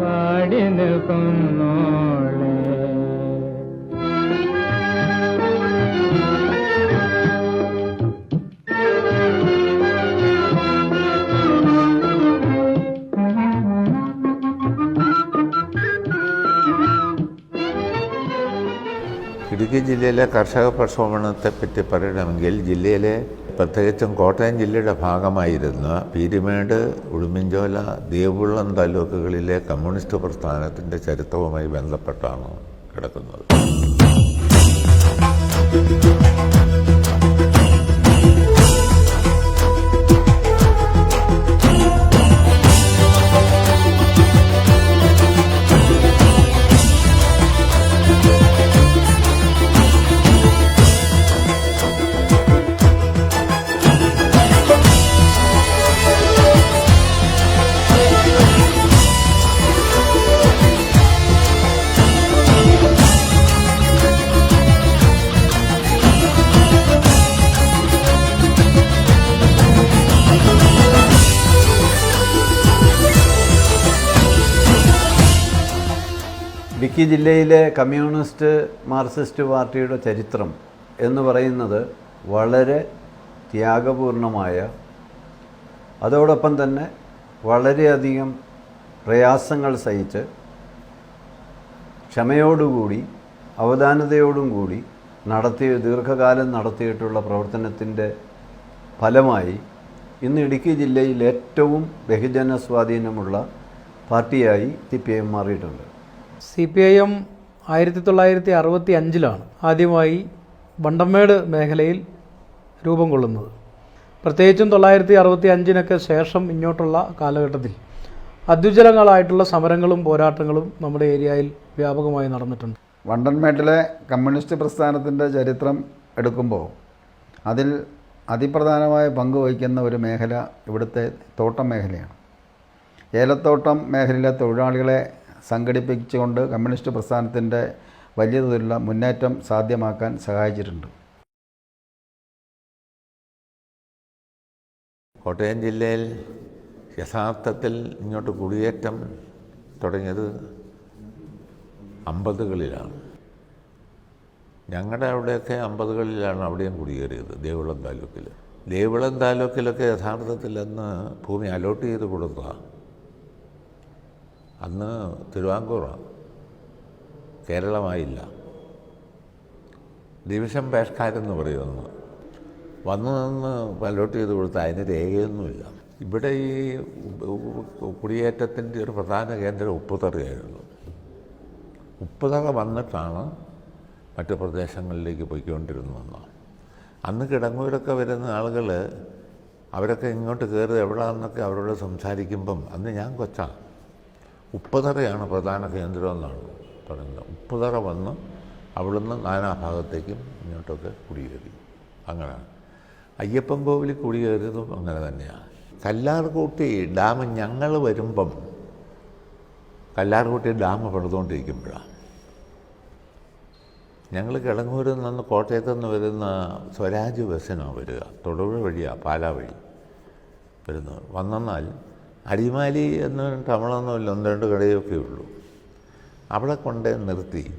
പാടി നിൽക്കുന്നോളെ. ഇടുക്കി ജില്ലയിലെ കർഷക പ്രക്ഷോഭണത്തെ പറ്റി പറയണമെങ്കിൽ ജില്ലയിലെ പ്രത്യേകിച്ചും കോട്ടയം ജില്ലയുടെ ഭാഗമായിരുന്ന പീരുമേട് ഉടുമ്പൻചോല ദേവുള്ളം താലൂക്കുകളിലെ കമ്മ്യൂണിസ്റ്റ് പ്രസ്ഥാനത്തിന്റെ ചരിത്രവുമായി ബന്ധപ്പെട്ടാണ് കിടക്കുന്നത്. ഇടുക്കി ജില്ലയിലെ കമ്മ്യൂണിസ്റ്റ് മാർക്സിസ്റ്റ് പാർട്ടിയുടെ ചരിത്രം എന്ന് പറയുന്നത് വളരെ ത്യാഗപൂർണമായ അതോടൊപ്പം തന്നെ വളരെയധികം പ്രയാസങ്ങൾ സഹിച്ച് ക്ഷമയോടുകൂടി അവധാനതയോടും കൂടി നടത്തിയ ദീർഘകാലം നടത്തിയിട്ടുള്ള പ്രവർത്തനത്തിന്റെ ഫലമായി ഇന്ന് ഇടുക്കി ജില്ലയിൽ ഏറ്റവും ബഹുജന സ്വാധീനമുള്ള പാർട്ടിയായി സി പി എം മാറിയിട്ടുണ്ട്. സി പി ഐ എം ആയിരത്തി തൊള്ളായിരത്തി അറുപത്തി അഞ്ചിലാണ് ആദ്യമായി വണ്ടമേട് മേഖലയിൽ രൂപം കൊള്ളുന്നത്. പ്രത്യേകിച്ചും തൊള്ളായിരത്തി അറുപത്തി അഞ്ചിനൊക്കെ ശേഷം ഇങ്ങോട്ടുള്ള കാലഘട്ടത്തിൽ അദ്വിജലങ്ങളായിട്ടുള്ള സമരങ്ങളും പോരാട്ടങ്ങളും നമ്മുടെ ഏരിയയിൽ വ്യാപകമായി നടന്നിട്ടുണ്ട്. വണ്ടൻമേട്ടിലെ കമ്മ്യൂണിസ്റ്റ് പ്രസ്ഥാനത്തിന്റെ ചരിത്രം എടുക്കുമ്പോൾ അതിൽ അതിപ്രധാനമായ പങ്ക് വഹിക്കുന്ന ഒരു മേഖല ഇവിടുത്തെ തോട്ടം മേഖലയാണ്. ഏലത്തോട്ടം മേഖലയിലെ തൊഴിലാളികളെ സംഘടിപ്പിച്ചുകൊണ്ട് കമ്മ്യൂണിസ്റ്റ് പ്രസ്ഥാനത്തിന്റെ വലിയ തോതിലുള്ള മുന്നേറ്റം സാധ്യമാക്കാൻ സഹായിച്ചിട്ടുണ്ട്. കോട്ടയം ജില്ലയിൽ യഥാർത്ഥത്തിൽ ഇങ്ങോട്ട് കുടിയേറ്റം തുടങ്ങിയത് അമ്പതുകളിലാണ്. ഞങ്ങളുടെ അവിടെയൊക്കെ അമ്പതുകളിലാണ് അവിടെയും കുടിയേറിയത് ദേവികുളം താലൂക്കിൽ. ദേവികുളം താലൂക്കിലൊക്കെ യഥാർത്ഥത്തിൽ അന്ന് ഭൂമി അലോട്ട് ചെയ്ത് കൊടുത്ത അന്ന് തിരുവാങ്കൂറാണ് കേരളമായില്ല. ഡിവിഷൻ പേഷ്കാരെന്ന് പറയുന്നു. വന്നു നിന്ന് പലോട്ട് ചെയ്ത് കൊടുത്ത അതിന് രേഖയൊന്നുമില്ല. ഇവിടെ ഈ കുടിയേറ്റത്തിന്റെ ഒരു പ്രധാന കേന്ദ്രം ഉപ്പുതറയായിരുന്നു. ഉപ്പുതറ വന്നിട്ടാണ് മറ്റു പ്രദേശങ്ങളിലേക്ക് പോയിക്കൊണ്ടിരുന്നതെന്ന് അന്ന് കിടങ്ങൂരൊക്കെ വരുന്ന ആളുകൾ അവരൊക്കെ ഇങ്ങോട്ട് കയറി എവിടെയാണെന്നൊക്കെ അവരോട് സംസാരിക്കുമ്പം അന്ന് ഞാൻ കൊച്ചാണ് ഉപ്പുതറയാണ് പ്രധാന കേന്ദ്രം എന്നാണ് പറയുന്നത്. ഉപ്പുതറ വന്ന് അവിടുന്ന് നാനാഭാഗത്തേക്കും ഇങ്ങോട്ടൊക്കെ കുടിയേറി. അങ്ങനെയാണ്. അയ്യപ്പൻ കോവിലിൽ കുടിയേറിയതും അങ്ങനെ തന്നെയാണ്. കല്ലാർകൂട്ടി ഡാം ഞങ്ങൾ വരുമ്പം കല്ലാർകൂട്ടി ഡാം പണിതുകൊണ്ടിരിക്കുമ്പോഴാണ്. ഞങ്ങൾ കിടങ്ങൂരിൽ നിന്ന് കോട്ടയത്തു നിന്ന് വരുന്ന സ്വരാജ് ബസ്സിനാണ് വരിക. തൊടുപുഴ വഴിയാണ് പാലാ വഴി വരുന്നത്. വന്നെന്നാൽ അടിമാലി എന്ന് തമിഴൊന്നുമില്ല ഒന്ന് രണ്ട് കടയൊക്കെ ഉള്ളൂ. അവിടെ കൊണ്ട് നിർത്തി.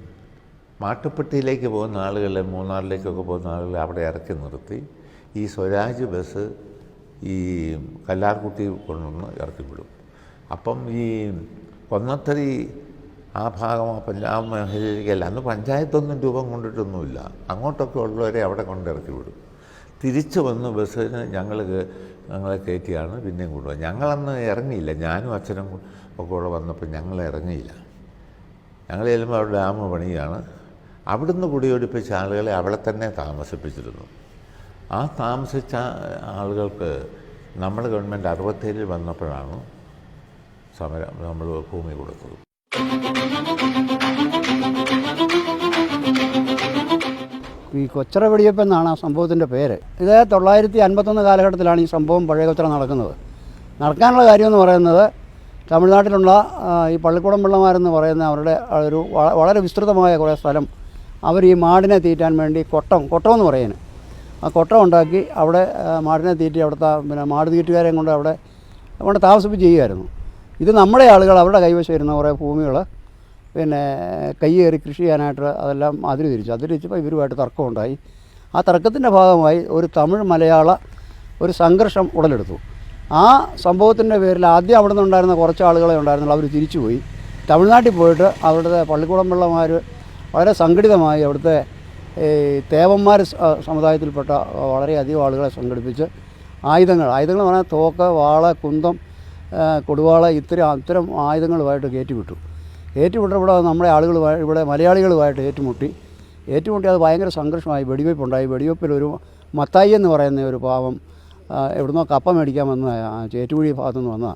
മാട്ടുപ്പെട്ടിയിലേക്ക് പോകുന്ന ആളുകൾ മൂന്നാറിലേക്കൊക്കെ പോകുന്ന ആളുകൾ അവിടെ ഇറക്കി നിർത്തി. ഈ സ്വരാജ് ബസ് ഈ കല്ലാർകുട്ടി കൊണ്ടുവന്ന് ഇറക്കി വിടും. അപ്പം ഈ കൊന്നത്തരി ആ ഭാഗം ആ പഞ്ചാബ് മേഖലയിലേക്കല്ല അന്ന് പഞ്ചായത്തൊന്നും രൂപം കൊണ്ടിട്ടൊന്നുമില്ല. അങ്ങോട്ടൊക്കെ ഉള്ളവരെ അവിടെ കൊണ്ടിറക്കി വിടും. തിരിച്ചു വന്ന് ബസ്സിന് ഞങ്ങൾ ഞങ്ങളെ കയറ്റിയാണ് പിന്നെയും കൊണ്ടുപോകുക ഞങ്ങളന്ന് ഇറങ്ങിയില്ല. ഞാനും അച്ഛനും ഒക്കെ കൂടെ വന്നപ്പോൾ ഞങ്ങൾ ഇറങ്ങിയില്ല. ഞങ്ങൾ ചെല്ലുമ്പോൾ അവിടെ ഡാം പണിയാണ്. അവിടുന്ന് കുടിയൊടിപ്പിച്ച ആളുകളെ അവിടെ തന്നെ താമസിപ്പിച്ചിരുന്നു. ആ താമസിച്ച ആളുകൾക്ക് നമ്മുടെ ഗവൺമെന്റ് അറുപത്തേഴിൽ വന്നപ്പോഴാണ് സമരം നമ്മൾ ഭൂമി കൊടുത്തത്. ഈ കൊച്ചറ എന്നാണ് ആ സംഭവത്തിന്റെ പേര്. ഇത് തൊള്ളായിരത്തി അൻപത്തൊന്ന് കാലഘട്ടത്തിലാണ് ഈ സംഭവം പഴയ കൊച്ചറ നടക്കുന്നത്. നടക്കാനുള്ള കാര്യമെന്ന് പറയുന്നത് തമിഴ്നാട്ടിലുള്ള ഈ പള്ളിക്കുടം പിള്ളമാരെന്ന് പറയുന്ന അവരുടെ ഒരു വളരെ വിസ്തൃതമായ കുറേ സ്ഥലം അവർ ഈ മാടിനെ തീറ്റാൻ വേണ്ടി കൊട്ടം കൊട്ടം എന്ന് പറയുന്നത് ആ കൊട്ടം ഉണ്ടാക്കി അവിടെ മാടിനെ തീറ്റി അവിടുത്തെ പിന്നെ മാട് തീറ്റുകാരെയും കൊണ്ട് അവിടെ അവിടെ താമസിപ്പിച്ച് ചെയ്യുമായിരുന്നു. ഇത് നമ്മുടെ ആളുകൾ അവരുടെ കൈവശം ഇരുന്ന കുറേ ഭൂമികൾ പിന്നെ കയ്യേറി കൃഷി ചെയ്യാനായിട്ട് അതെല്ലാം അതിര് തിരിച്ചു അതിര് തിരിച്ചപ്പോൾ ഇവരുമായിട്ട് തർക്കമുണ്ടായി. ആ തർക്കത്തിന്റെ ഭാഗമായി ഒരു തമിഴ് മലയാള ഒരു സംഘർഷം ഉടലെടുത്തു. ആ സംഭവത്തിന്റെ പേരിൽ ആദ്യം അവിടെ നിന്നുണ്ടായിരുന്ന കുറച്ച് ആളുകളെ ഉണ്ടായിരുന്നുള്ളൂ. അവർ തിരിച്ചുപോയി. തമിഴ്നാട്ടിൽ പോയിട്ട് അവിടുത്തെ പള്ളിക്കൂടം പിള്ളമാർ വളരെ സംഘടിതമായി അവിടുത്തെ ഈ തേവന്മാർ സമുദായത്തിൽപ്പെട്ട വളരെയധികം ആളുകളെ സംഘടിപ്പിച്ച് ആയുധങ്ങൾ ആയുധങ്ങൾ പറഞ്ഞാൽ തോക്ക് വാള കുന്തം കൊടുവാള ഇത്തരം അത്തരം ആയുധങ്ങളുമായിട്ട് കയറ്റിവിട്ടു. ഏറ്റുമുട്ട ഇവിടെ നമ്മുടെ ആളുകൾ ഇവിടെ മലയാളികളുമായിട്ട് ഏറ്റുമുട്ടി. ഏറ്റുമുട്ടി അത് ഭയങ്കര സംഘർഷമായി. വെടിവെയ്പ്പുണ്ടായി വെടിവെപ്പിൽ ഒരു മത്തായി എന്ന് പറയുന്ന ഒരു പാവം എവിടുന്നോ കപ്പ മേടിക്കാൻ വന്ന ആ, ചേറ്റുകുഴി ഭാഗത്തു നിന്ന് വന്ന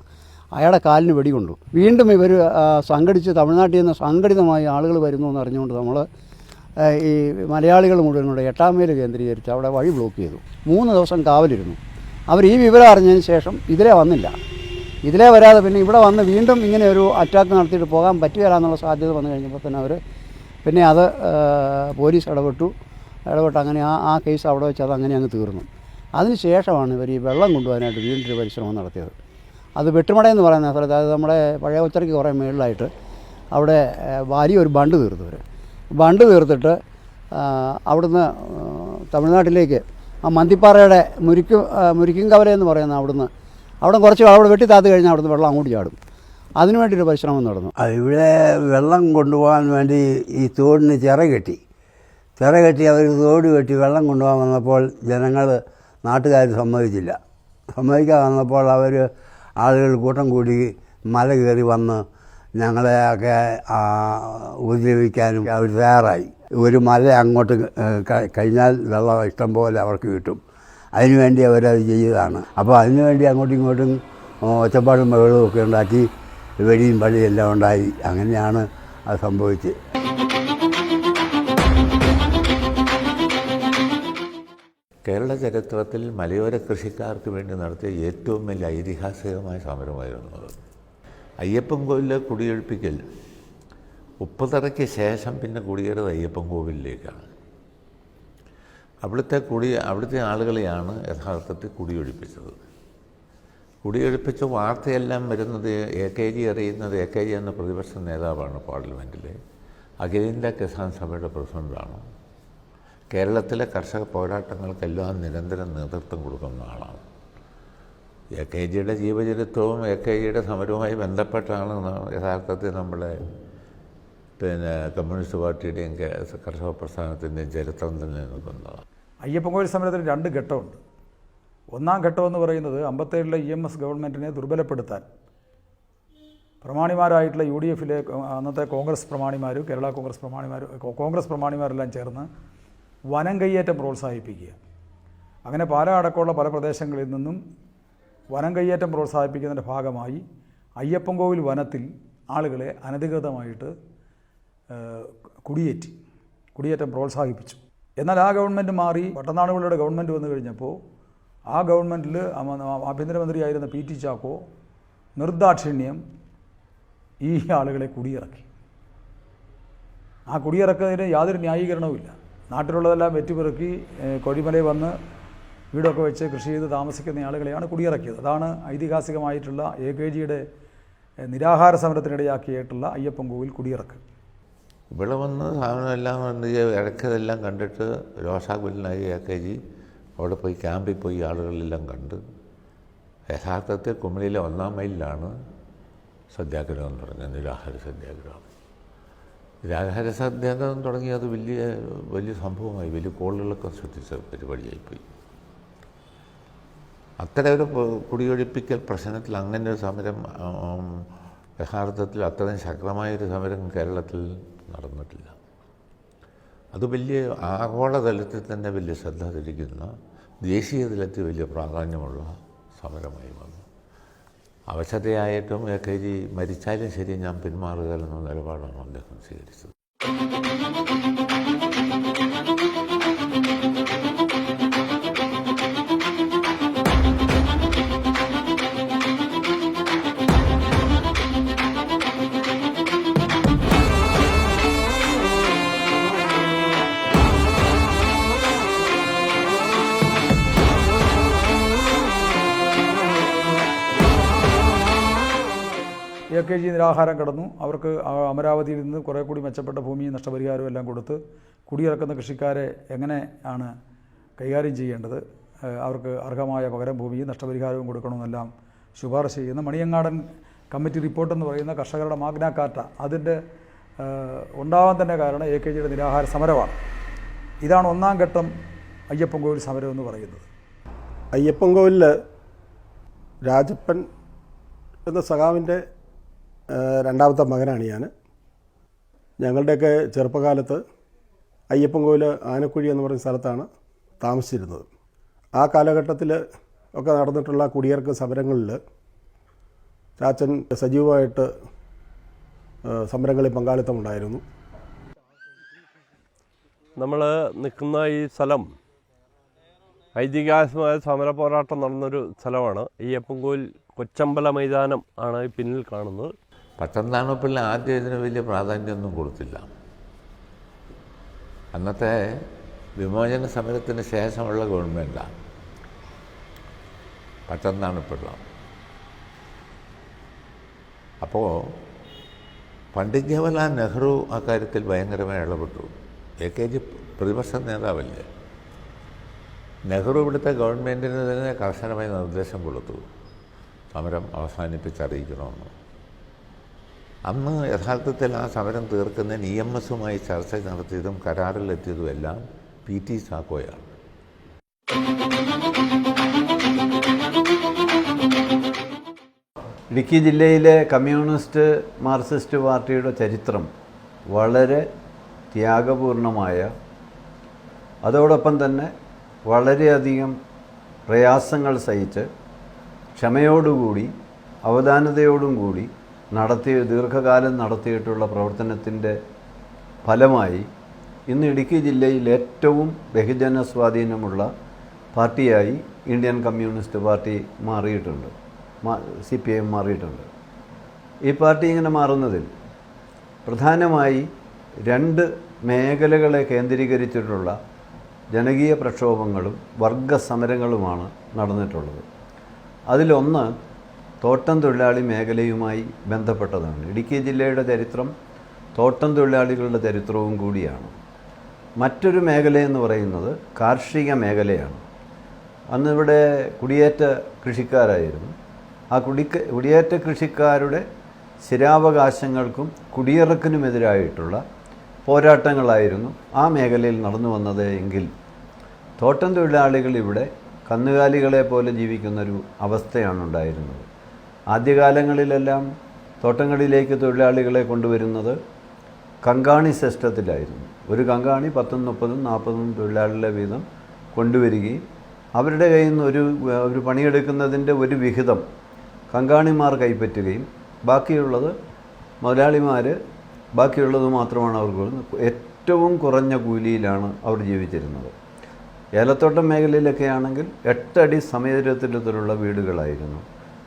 അയാളുടെ കാലിന് വെടികൊണ്ടു. വീണ്ടും ഇവർ സംഘടിച്ച് തമിഴ്നാട്ടിൽ നിന്ന് സംഘടിതമായി ആളുകൾ വരുന്നു എന്ന് അറിഞ്ഞുകൊണ്ട് നമ്മൾ ഈ മലയാളികൾ മുഴുവൻ കൂടെ എട്ടാം മൈൽ കേന്ദ്രീകരിച്ച് അവിടെ വഴി ബ്ലോക്ക് ചെയ്തു. മൂന്ന് ദിവസം കാവലിരുന്നു. അവർ ഈ വിവരം അറിഞ്ഞതിന് ശേഷം ഇതിലേ വന്നില്ല. ഇതിലേ വരാതെ പിന്നെ ഇവിടെ വന്ന് വീണ്ടും ഇങ്ങനെ ഒരു അറ്റാക്ക് നടത്തിയിട്ട് പോകാൻ പറ്റുകയില്ല എന്നുള്ള സാധ്യത വന്നു കഴിഞ്ഞപ്പോൾ തന്നെ അവർ പിന്നെ അത് പോലീസ് ഇടപെട്ടു. ഇടപെട്ട് അങ്ങനെ ആ ആ കേസ് അവിടെ വെച്ച് അത് അങ്ങനെ അങ്ങ് തീർന്നു. അതിന് ശേഷമാണ് ഇവർ ഈ വെള്ളം കൊണ്ടുപോകാനായിട്ട് വീണ്ടും ഒരു പരിശ്രമം നടത്തിയത്. അത് വെട്ടുമട എന്ന് പറയുന്ന സ്ഥലത്ത് അത് നമ്മുടെ പഴയ ഒച്ചറയ്ക്ക് കുറേ മേളിലായിട്ട് അവിടെ വാരി വലിയൊരു ബണ്ട് തീർത്തു ഇവർ ബണ്ട് തീർത്തിട്ട് അവിടുന്ന് തമിഴ്നാട്ടിലേക്ക് ആ മന്തിപ്പാറയുടെ മുരിക്കും മുരിക്കും കവല എന്ന് പറയുന്ന അവിടുന്ന് അവിടെ കുറച്ച് അവിടെ വെട്ടി താത്ത് കഴിഞ്ഞാൽ അവിടുന്ന് വെള്ളം അങ്ങോട്ട് ചാടും. അതിനു വേണ്ടിയൊരു പരിശ്രമം നടന്നു. ഇവിടെ വെള്ളം കൊണ്ടുപോകാൻ വേണ്ടി ഈ തോടിന് ചിറ കെട്ടി. ചിറ കെട്ടി അവർ തോട് കെട്ടി വെള്ളം കൊണ്ടുപോകാൻ വന്നപ്പോൾ ജനങ്ങൾ നാട്ടുകാർ സമ്മതിച്ചില്ല. സമ്മതിക്കാൻ വന്നപ്പോൾ അവർ ആളുകൾ കൂട്ടം കൂടി മല കയറി വന്ന് ഞങ്ങളെയൊക്കെ ഉപദ്രവിക്കാനും അവർ തയ്യാറായി. ഒരു മല അങ്ങോട്ട് കഴിഞ്ഞാൽ വെള്ളം ഇഷ്ടം പോലെ അവർക്ക് കിട്ടും. അതിനുവേണ്ടി അവരത് ചെയ്തതാണ് അപ്പോൾ അതിനുവേണ്ടി അങ്ങോട്ടും ഇങ്ങോട്ടും ഒച്ചപ്പാടും ബഹളവും ഒക്കെ ഉണ്ടാക്കി വെടിയും പള്ളിയും എല്ലാം ഉണ്ടായി. അങ്ങനെയാണ് അത് സംഭവിച്ചത്. കേരള ചരിത്രത്തിൽ മലയോര കൃഷിക്കാർക്ക് വേണ്ടി നടത്തിയ ഏറ്റവും വലിയ ഐതിഹാസികമായ സമരമായിരുന്നു അത്. അയ്യപ്പൻ കോവിലെ കുടിയൊഴിപ്പിക്കൽ. ഉപ്പുതറയ്ക്ക് ശേഷം പിന്നെ കുടിയേറിയത് അയ്യപ്പൻ കോവിലിലേക്കാണ് അവിടുത്തെ കുടി അവിടുത്തെ ആളുകളെയാണ് യഥാർത്ഥത്തിൽ കുടിയൊഴിപ്പിച്ചത്. കുടിയൊഴിപ്പിച്ച വാർത്തയെല്ലാം വരുന്നത് എ കെ ജി അറിയുന്നത് എ കെ ജി എന്ന പ്രതിപക്ഷ നേതാവാണ് പാർലമെന്റിലെ അഖിലേന്ത്യാ കിസാൻ സഭയുടെ പ്രസിഡന്റാണ് കേരളത്തിലെ കർഷക പോരാട്ടങ്ങൾക്കെല്ലാം നിരന്തരം നേതൃത്വം കൊടുക്കുന്ന ആളാണ്. എ കെ ജിയുടെ ജീവചരിത്രവും എ കെ ജിയുടെ സമരവുമായി ബന്ധപ്പെട്ടാണ് യഥാർത്ഥത്തിൽ നമ്മളെ പിന്നെ കമ്മ്യൂണിസ്റ്റ് പാർട്ടിയുടെയും കർഷക പ്രസ്ഥാനത്തിന്റെയും ചരിത്രം തന്നെ നിൽക്കുന്നത് അയ്യപ്പൻകോവിൽ സമരത്തിന് രണ്ട് ഘട്ടമുണ്ട്. ഒന്നാം ഘട്ടമെന്ന് പറയുന്നത് അമ്പത്തേഴിലെ ഇ എം എസ് ഗവൺമെന്റിനെ ദുർബലപ്പെടുത്താൻ. പ്രമാണിമാരായിട്ടുള്ള യു ഡി എഫിലെ അന്നത്തെ കോൺഗ്രസ് പ്രമാണിമാർ കേരള കോൺഗ്രസ് പ്രമാണിമാർ കോൺഗ്രസ് പ്രമാണിമാരെല്ലാം ചേർന്ന് വനം കയ്യേറ്റം പ്രോത്സാഹിപ്പിക്കുക. അങ്ങനെ പാല അടക്കമുള്ള പല പ്രദേശങ്ങളിൽ നിന്നും വനം കയ്യേറ്റം പ്രോത്സാഹിപ്പിക്കുന്നതിന്റെ ഭാഗമായി അയ്യപ്പൻകോവിൽ വനത്തിൽ ആളുകളെ അനധികൃതമായിട്ട് കുടിയേറ്റി കുടിയേറ്റം പ്രോത്സാഹിപ്പിച്ചു. എന്നാൽ ആ ഗവൺമെന്റ് മാറി പട്ടനാടുകളുടെ ഗവൺമെന്റ് വന്നു കഴിഞ്ഞപ്പോൾ ആ ഗവൺമെന്റിൽ ആഭ്യന്തരമന്ത്രിയായിരുന്ന പി ടി ചാക്കോ നിർദാക്ഷിണ്യം ഈ ആളുകളെ കുടിയിറക്കി. ആ കുടിയിറക്കുന്നതിന് യാതൊരു ന്യായീകരണവുമില്ല. നാട്ടിലുള്ളതെല്ലാം വെറ്റിപ്പിറക്കി കൊഴിമലയിൽ വന്ന് വീടൊക്കെ വെച്ച് കൃഷി ചെയ്ത് താമസിക്കുന്ന ആളുകളെയാണ് കുടിയിറക്കിയത്. അതാണ് ഐതിഹാസികമായിട്ടുള്ള എ കെ ജിയുടെ നിരാഹാര സമരത്തിനിടയാക്കിയിട്ടുള്ള അയ്യപ്പൻ കോവിൽ കുടിയിറക്ക്. ഇവിടെ വന്ന് സാധനമെല്ലാം വന്ന് ഇടയ്ക്കതെല്ലാം കണ്ടിട്ട് രോഷാകുലനായി എ കെ ജി അവിടെ പോയി ക്യാമ്പിൽ പോയി ആളുകളെല്ലാം കണ്ട്. യഥാർത്ഥത്തിൽ കുമളിയിലെ ഒന്നാം മൈലിലാണ് സത്യാഗ്രഹം എന്ന് പറഞ്ഞത് നിരാഹാര സത്യാഗ്രഹം. നിരാഹാര സത്യാഗ്രഹം തുടങ്ങി അത് വലിയ വലിയ സംഭവമായി വലിയ കോളുകളൊക്കെ സൃഷ്ടിച്ച പരിപാടിയായിപ്പോയി. അത്തരം ഒരു കുടിയൊഴിപ്പിക്കൽ പ്രശ്നത്തിൽ അങ്ങനെ ഒരു സമരം യഥാർത്ഥത്തിൽ അത്രയും ശക്തമായൊരു സമരം കേരളത്തിൽ നടന്നിട്ടില്ല. അത് വലിയ ആഗോളതലത്തിൽ തന്നെ വലിയ ശ്രദ്ധ തിരിക്കുന്ന ദേശീയ തലത്തിൽ വലിയ പ്രാധാന്യമുള്ള സമരമായി വന്നു. അവശതയായിട്ടും എ കെ ജി മരിച്ചാലും ശരി ഞാൻ പിന്മാറുക എന്ന നിലപാടാണ് അദ്ദേഹം സ്വീകരിച്ചത്. കെ ജി നിരാഹാരം കിടന്നു. അവർക്ക് അമരാവതിയിൽ നിന്ന് കുറേ കൂടി മെച്ചപ്പെട്ട ഭൂമിയും നഷ്ടപരിഹാരവും എല്ലാം കൊടുത്ത് കുടിയിറക്കുന്ന കൃഷിക്കാരെ എങ്ങനെ ആണ് കൈകാര്യം ചെയ്യേണ്ടത്? അവർക്ക് അർഹമായ പകരം ഭൂമിയും നഷ്ടപരിഹാരവും കൊടുക്കണമെന്നെല്ലാം ശുപാർശ ചെയ്യുന്ന മണിയങ്ങാടൻ കമ്മിറ്റി റിപ്പോർട്ട് എന്ന് പറയുന്ന കർഷകരുടെ മാഗ്ന കാർട്ട. അതിന്റെ ഉണ്ടാവാൻ തന്നെ കാരണം എ കെ ജിയുടെ നിരാഹാര സമരമാണ്. ഇതാണ് ഒന്നാം ഘട്ടം അയ്യപ്പൻ കോവിൽ സമരം എന്ന് പറയുന്നത്. അയ്യപ്പൻ കോവിലിൽ രാജപ്പൻ എന്ന സഖാവിന്റെ രണ്ടാമത്തെ മകനാണ് ഞാൻ. ഞങ്ങളുടെയൊക്കെ ചെറുപ്പകാലത്ത് അയ്യപ്പൻ കോവിൽ ആനക്കുഴി എന്ന് പറയുന്ന സ്ഥലത്താണ് താമസിച്ചിരുന്നത്. ആ കാലഘട്ടത്തിൽ ഒക്കെ നടന്നിട്ടുള്ള കുടിയേർക്ക് സമരങ്ങളിൽ ചാച്ചൻ സജീവമായിട്ട് സമരങ്ങളിൽ പങ്കാളിത്തമുണ്ടായിരുന്നു. നമ്മൾ നിൽക്കുന്ന ഈ സ്ഥലം ഐതിഹാസികമായ സമര പോരാട്ടം നടന്നൊരു സ്ഥലമാണ്. ഈ അപ്പൻകോയിൽ കൊച്ചമ്പല മൈതാനം ആണ് പിന്നിൽ കാണുന്നത്. പട്ടംതാണപ്പിള്ള ആദ്യം ഇതിന് വലിയ പ്രാധാന്യമൊന്നും കൊടുത്തില്ല. അന്നത്തെ വിമോചന സമരത്തിന് ശേഷമുള്ള ഗവൺമെന്റാണ് പട്ടം താണപ്പിള്ള അപ്പോൾ പണ്ഡിറ്റ് ജവഹർലാൽ നെഹ്റു അക്കാര്യത്തിൽ ഭയങ്കരമായി ഇടപെട്ടു. എ കെ ജി പ്രതിപക്ഷ നേതാവല്ലേ? നെഹ്റു ഇവിടുത്തെ ഗവൺമെന്റിന് തന്നെ കർശനമായി നിർദ്ദേശം കൊടുത്തു. സമരം അവസാനിപ്പിച്ചറിയിക്കണമെന്ന്. അന്ന് യഥാർത്ഥത്തിൽ ആ സമരം തീർക്കുന്നതിന് ഇ എം എസുമായി ചർച്ച നടത്തിയതും കരാറിലെത്തിയതും എല്ലാം പി ടി സാക്കോയാണ്. ഇടുക്കി ജില്ലയിലെ കമ്മ്യൂണിസ്റ്റ് മാർക്സിസ്റ്റ് പാർട്ടിയുടെ ചരിത്രം വളരെ ത്യാഗപൂർണമായ അതോടൊപ്പം തന്നെ വളരെയധികം പ്രയാസങ്ങൾ സഹിച്ച് ക്ഷമയോടുകൂടി അവധാനതയോടും കൂടി നടത്തിയ ദീർഘകാലം നടത്തിയിട്ടുള്ള പ്രവർത്തനത്തിന്റെ ഫലമായി ഇന്ന് ഇടുക്കി ജില്ലയിൽ ഏറ്റവും ബഹുജന സ്വാധീനമുള്ള പാർട്ടിയായി ഇന്ത്യൻ കമ്മ്യൂണിസ്റ്റ് പാർട്ടി മാറിയിട്ടുണ്ട്. സി പി ഐ എം മാറിയിട്ടുണ്ട്. ഈ പാർട്ടി ഇങ്ങനെ മാറുന്നതിൽ പ്രധാനമായി രണ്ട് മേഖലകളെ കേന്ദ്രീകരിച്ചിട്ടുള്ള ജനകീയ പ്രക്ഷോഭങ്ങളും വർഗ സമരങ്ങളുമാണ് നടന്നിട്ടുള്ളത്. അതിലൊന്ന് തോട്ടം തൊഴിലാളി മേഖലയുമായി ബന്ധപ്പെട്ടതാണ്. ഇടുക്കി ജില്ലയുടെ ചരിത്രം തോട്ടം തൊഴിലാളികളുടെ ചരിത്രവും കൂടിയാണ്. മറ്റൊരു മേഖലയെന്ന് പറയുന്നത് കാർഷിക മേഖലയാണ്. അന്നിവിടെ കുടിയേറ്റ കൃഷിക്കാരായിരുന്നു. ആ കുടി കുടിയേറ്റ കൃഷിക്കാരുടെ സ്ഥിരാവകാശങ്ങൾക്കും കുടിയിറക്കിനുമെതിരായിട്ടുള്ള പോരാട്ടങ്ങളായിരുന്നു ആ മേഖലയിൽ നടന്നു വന്നത് എങ്കിൽ തോട്ടം തൊഴിലാളികൾ ഇവിടെ കന്നുകാലികളെ പോലെ ജീവിക്കുന്നൊരു അവസ്ഥയാണ് ഉണ്ടായിരുന്നത്. ആദ്യകാലങ്ങളിലെല്ലാം തോട്ടങ്ങളിലേക്ക് തൊഴിലാളികളെ കൊണ്ടുവരുന്നത് കങ്കാണി സിസ്റ്റത്തിലായിരുന്നു ഒരു കങ്കാണി പത്തും മുപ്പതും നാൽപ്പതും തൊഴിലാളികളെ വീതം കൊണ്ടുവരികയും അവരുടെ കയ്യിൽ നിന്ന് ഒരു ഒരു പണിയെടുക്കുന്നതിന്റെ ഒരു വിഹിതം കങ്കാണിമാർ കൈപ്പറ്റുകയും ബാക്കിയുള്ളത് മുതലാളിമാർ ബാക്കിയുള്ളത് മാത്രമാണ് അവർക്ക് ഏറ്റവും കുറഞ്ഞ കൂലിയിലാണ് അവർ ജീവിച്ചിരുന്നത്. ഏലത്തോട്ടം മേഖലയിലൊക്കെ ആണെങ്കിൽ എട്ടടി സമയത്തിലുള്ള വീടുകളായിരുന്നു.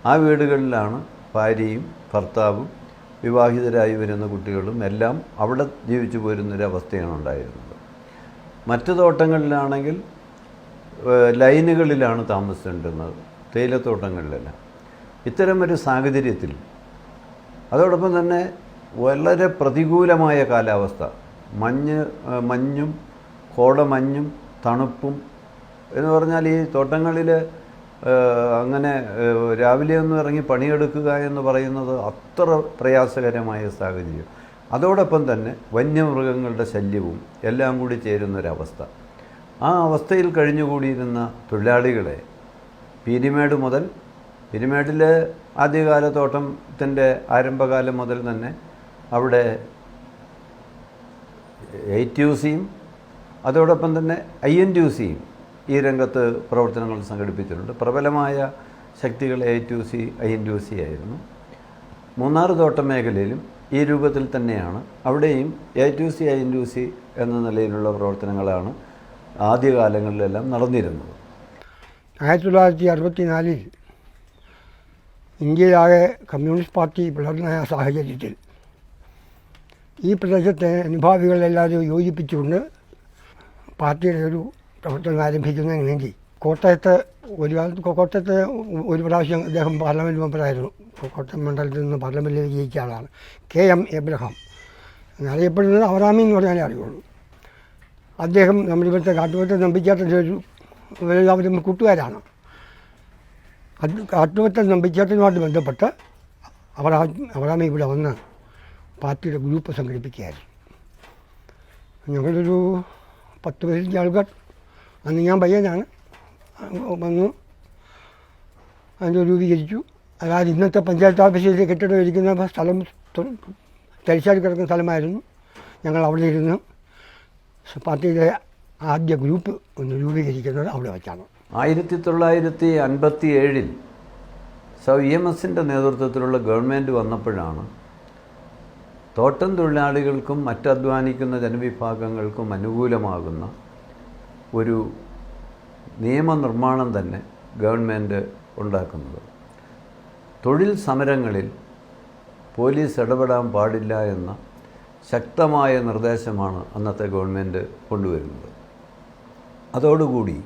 ആ വീടുകളിലാണ് ഭാര്യയും ഭർത്താവും വിവാഹിതരായി വരുന്ന കുട്ടികളും എല്ലാം അവിടെ ജീവിച്ചു പോരുന്നൊരവസ്ഥയാണ് ഉണ്ടായിരുന്നത്. മറ്റു തോട്ടങ്ങളിലാണെങ്കിൽ ലൈനുകളിലാണ് താമസിച്ചിരുന്നത് തേയിലത്തോട്ടങ്ങളിലെല്ലാം. ഇത്തരമൊരു സാഹചര്യത്തിൽ അതോടൊപ്പം തന്നെ വളരെ പ്രതികൂലമായ കാലാവസ്ഥ. മഞ്ഞ് മഞ്ഞും കോടമഞ്ഞും തണുപ്പും എന്ന് പറഞ്ഞാൽ ഈ തോട്ടങ്ങളിൽ അങ്ങനെ രാവിലെ ഒന്നും ഇറങ്ങി പണിയെടുക്കുക എന്ന് പറയുന്നത് അത്ര പ്രയാസകരമായ സാഹചര്യം. അതോടൊപ്പം തന്നെ വന്യമൃഗങ്ങളുടെ ശല്യവും എല്ലാം കൂടി ചേരുന്നൊരവസ്ഥ. ആ അവസ്ഥയിൽ കഴിഞ്ഞുകൂടിയിരുന്ന തൊഴിലാളികളെ പീരിമേട് മുതൽ പീരിമേടിലെ ആദ്യകാല തോട്ടത്തിന്റെ ആരംഭകാലം മുതൽ തന്നെ അവിടെ എയ്റ്റ് യു സിയും അതോടൊപ്പം തന്നെ ഐ എൻ ടി യു സിയും ഈ രംഗത്ത് പ്രവർത്തനങ്ങൾ സംഘടിപ്പിച്ചിട്ടുണ്ട്. പ്രബലമായ ശക്തികൾ A T U C I N T U C ആയിരുന്നു. മൂന്നാർ തോട്ടം മേഖലയിലും ഈ രൂപത്തിൽ തന്നെയാണ്. അവിടെയും A T U C I N T U C എന്ന നിലയിലുള്ള പ്രവർത്തനങ്ങളാണ് ആദ്യകാലങ്ങളിലെല്ലാം നടന്നിരുന്നത്. ആയിരത്തി തൊള്ളായിരത്തി അറുപത്തിനാലിൽ ഇന്ത്യയിലാകെ കമ്മ്യൂണിസ്റ്റ് പാർട്ടി പിളർന്ന സാഹചര്യത്തിൽ ഈ പ്രദേശത്തെ അനുഭാവികളെല്ലാവരും യോജിപ്പിച്ചുകൊണ്ട് പാർട്ടിയുടെ ഒരു പ്രവർത്തനം ആരംഭിക്കുന്നതിന് വേണ്ടി കോട്ടയത്ത് ഒരു കോട്ടയത്ത് ഒരു പ്രാവശ്യം അദ്ദേഹം പാർലമെന്റ് മെമ്പറായിരുന്നു. കോട്ടയം മണ്ഡലത്തിൽ നിന്ന് പാർലമെന്റിൽ ജയിച്ച ആളാണ്. K M Abraham. അറിയപ്പെടുന്നത് അവറാമി എന്ന് പറഞ്ഞാലേ അറിയുള്ളൂ. അദ്ദേഹം നമ്മുടെ ഇവിടുത്തെ കാട്ടുപറ്റ നമ്പിച്ചാട്ടന്റെ ഒരു എല്ലാവരും കൂട്ടുകാരാണ്. അത് കാട്ടുപറ്റ നമ്പിച്ചാട്ടനുമായിട്ട് ബന്ധപ്പെട്ട് അവറാ അവറാമി ഇവിടെ വന്ന് പാർട്ടിയുടെ ഗ്രൂപ്പ് സംഘടിപ്പിക്കുകയായിരുന്നു. ഞങ്ങളൊരു പത്ത് പതിനഞ്ച് ആൾക്കാർ അന്ന് ഞാൻ പയ്യനാണ് വന്നു. അതിന്റെ രൂപീകരിച്ചു അതായത് ഇന്നത്തെ പഞ്ചായത്ത് ഓഫീസിലെ കെട്ടിടം ഇരിക്കുന്ന സ്ഥലം തരിശാടി കിടക്കുന്ന സ്ഥലമായിരുന്നു. ഞങ്ങൾ അവിടെ ഇരുന്ന് പാർട്ടിയുടെ ആദ്യ ഗ്രൂപ്പ് ഒന്ന് രൂപീകരിക്കുന്നത് അവിടെ വെച്ചാണ്. ആയിരത്തി തൊള്ളായിരത്തി അൻപത്തി ഏഴിൽ സൗ ഇ എം എസിന്റെ നേതൃത്വത്തിലുള്ള ഗവൺമെന്റ് വന്നപ്പോഴാണ് തോട്ടം തൊഴിലാളികൾക്കും മറ്റധ്വാനിക്കുന്ന ജനവിഭാഗങ്ങൾക്കും അനുകൂലമാകുന്ന ഒരു നിയമനിർമ്മാണം തന്നെ ഗവൺമെന്റ് ഉണ്ടാക്കുന്നത്. തൊഴിൽ സമരങ്ങളിൽ പോലീസ് ഇടപെടാൻ പാടില്ല എന്ന ശക്തമായ നിർദ്ദേശമാണ് അന്നത്തെ ഗവൺമെന്റ് കൊണ്ടുവരുന്നത്. അതോടുകൂടി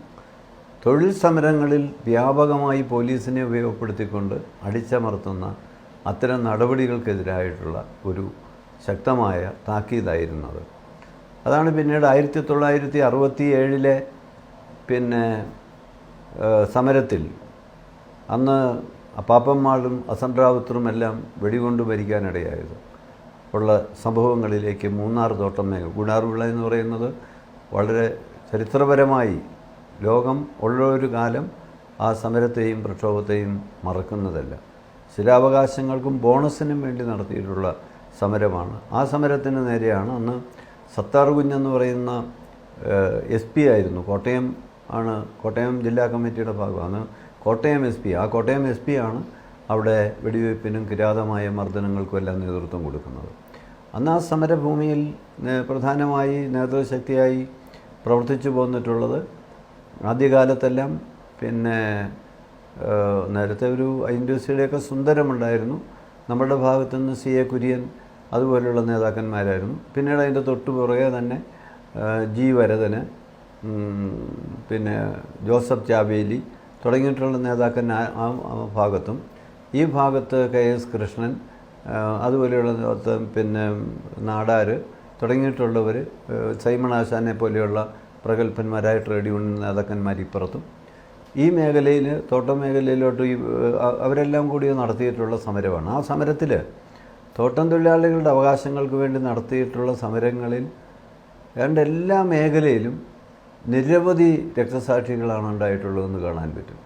തൊഴിൽ സമരങ്ങളിൽ വ്യാപകമായി പോലീസിനെ ഉപയോഗപ്പെടുത്തിക്കൊണ്ട് അടിച്ചമർത്തുന്ന അത്തരം നടപടികൾക്കെതിരായിട്ടുള്ള ഒരു ശക്തമായ താക്കീതായിരുന്നത് അതാണ് പിന്നീട് ആയിരത്തി തൊള്ളായിരത്തി അറുപത്തി ഏഴിലെ പിന്നെ സമരത്തിൽ. അന്ന് പാപ്പന്മാളും അസംറാവുത്തറും എല്ലാം വെടികൊണ്ട് മരിക്കാനിടയായത് ഉള്ള സംഭവങ്ങളിലേക്ക് മൂന്നാർ തോട്ടം മേഖല ഗുണാർവിള എന്ന് പറയുന്നത് വളരെ ചരിത്രപരമായി ലോകം ഉള്ള ഒരു കാലം ആ സമരത്തെയും പ്രക്ഷോഭത്തെയും മറക്കുന്നതല്ല. ശിലാവകാശങ്ങൾക്കും ബോണസിനും വേണ്ടി നടത്തിയിട്ടുള്ള സമരമാണ്. ആ സമരത്തിന് നേരെയാണ് അന്ന് സത്താർ കുഞ്ഞെന്ന് പറയുന്ന എസ് പി ആയിരുന്നു. കോട്ടയം ആണ് കോട്ടയം ജില്ലാ കമ്മിറ്റിയുടെ ഭാഗമാണ്. കോട്ടയം എസ് പി ആ കോട്ടയം എസ് പി ആണ് അവിടെ വെടിവയ്പ്പിനും കിരാതമായ മർദ്ദനങ്ങൾക്കും എല്ലാം നേതൃത്വം കൊടുക്കുന്നത്. അന്ന് ആ സമരഭൂമിയിൽ പ്രധാനമായി നേതൃശക്തിയായി പ്രവർത്തിച്ചു പോന്നിട്ടുള്ളത് ആദ്യകാലത്തെല്ലാം പിന്നെ നേരത്തെ ഒരു ഐൻഡ്യൂസിയുടെയൊക്കെ സുന്ദരമുണ്ടായിരുന്നു. നമ്മുടെ ഭാഗത്തുനിന്ന് സി എ കുര്യൻ അതുപോലെയുള്ള നേതാക്കന്മാരായിരുന്നു. പിന്നീട് അതിന്റെ തൊട്ടു പുറകെ തന്നെ ജി വരദന് പിന്നെ ജോസഫ് ചാവേലി തുടങ്ങിയിട്ടുള്ള നേതാക്കൻ ആ ഭാഗത്തും. ഈ ഭാഗത്ത് കെ എസ് കൃഷ്ണൻ അതുപോലെയുള്ള പിന്നെ നാടാർ തുടങ്ങിയിട്ടുള്ളവർ സൈമൺ ആശാനെ പോലെയുള്ള പ്രഗത്ഭന്മാരായ ട്രേഡ് യൂണിയൻ നേതാക്കന്മാർ ഇപ്പുറത്തും. ഈ മേഖലയിൽ തോട്ടം മേഖലയിലോട്ട് ഈ അവരെല്ലാം കൂടി നടത്തിയിട്ടുള്ള സമരമാണ്. ആ സമരത്തിൽ തോട്ടം തൊഴിലാളികളുടെ അവകാശങ്ങൾക്ക് വേണ്ടി നടത്തിയിട്ടുള്ള സമരങ്ങളിൽ ഏതാണ്ട് എല്ലാ മേഖലയിലും നിരവധി രക്തസാക്ഷികളാണ് ഉണ്ടായിട്ടുള്ളതെന്ന് കാണാൻ പറ്റും.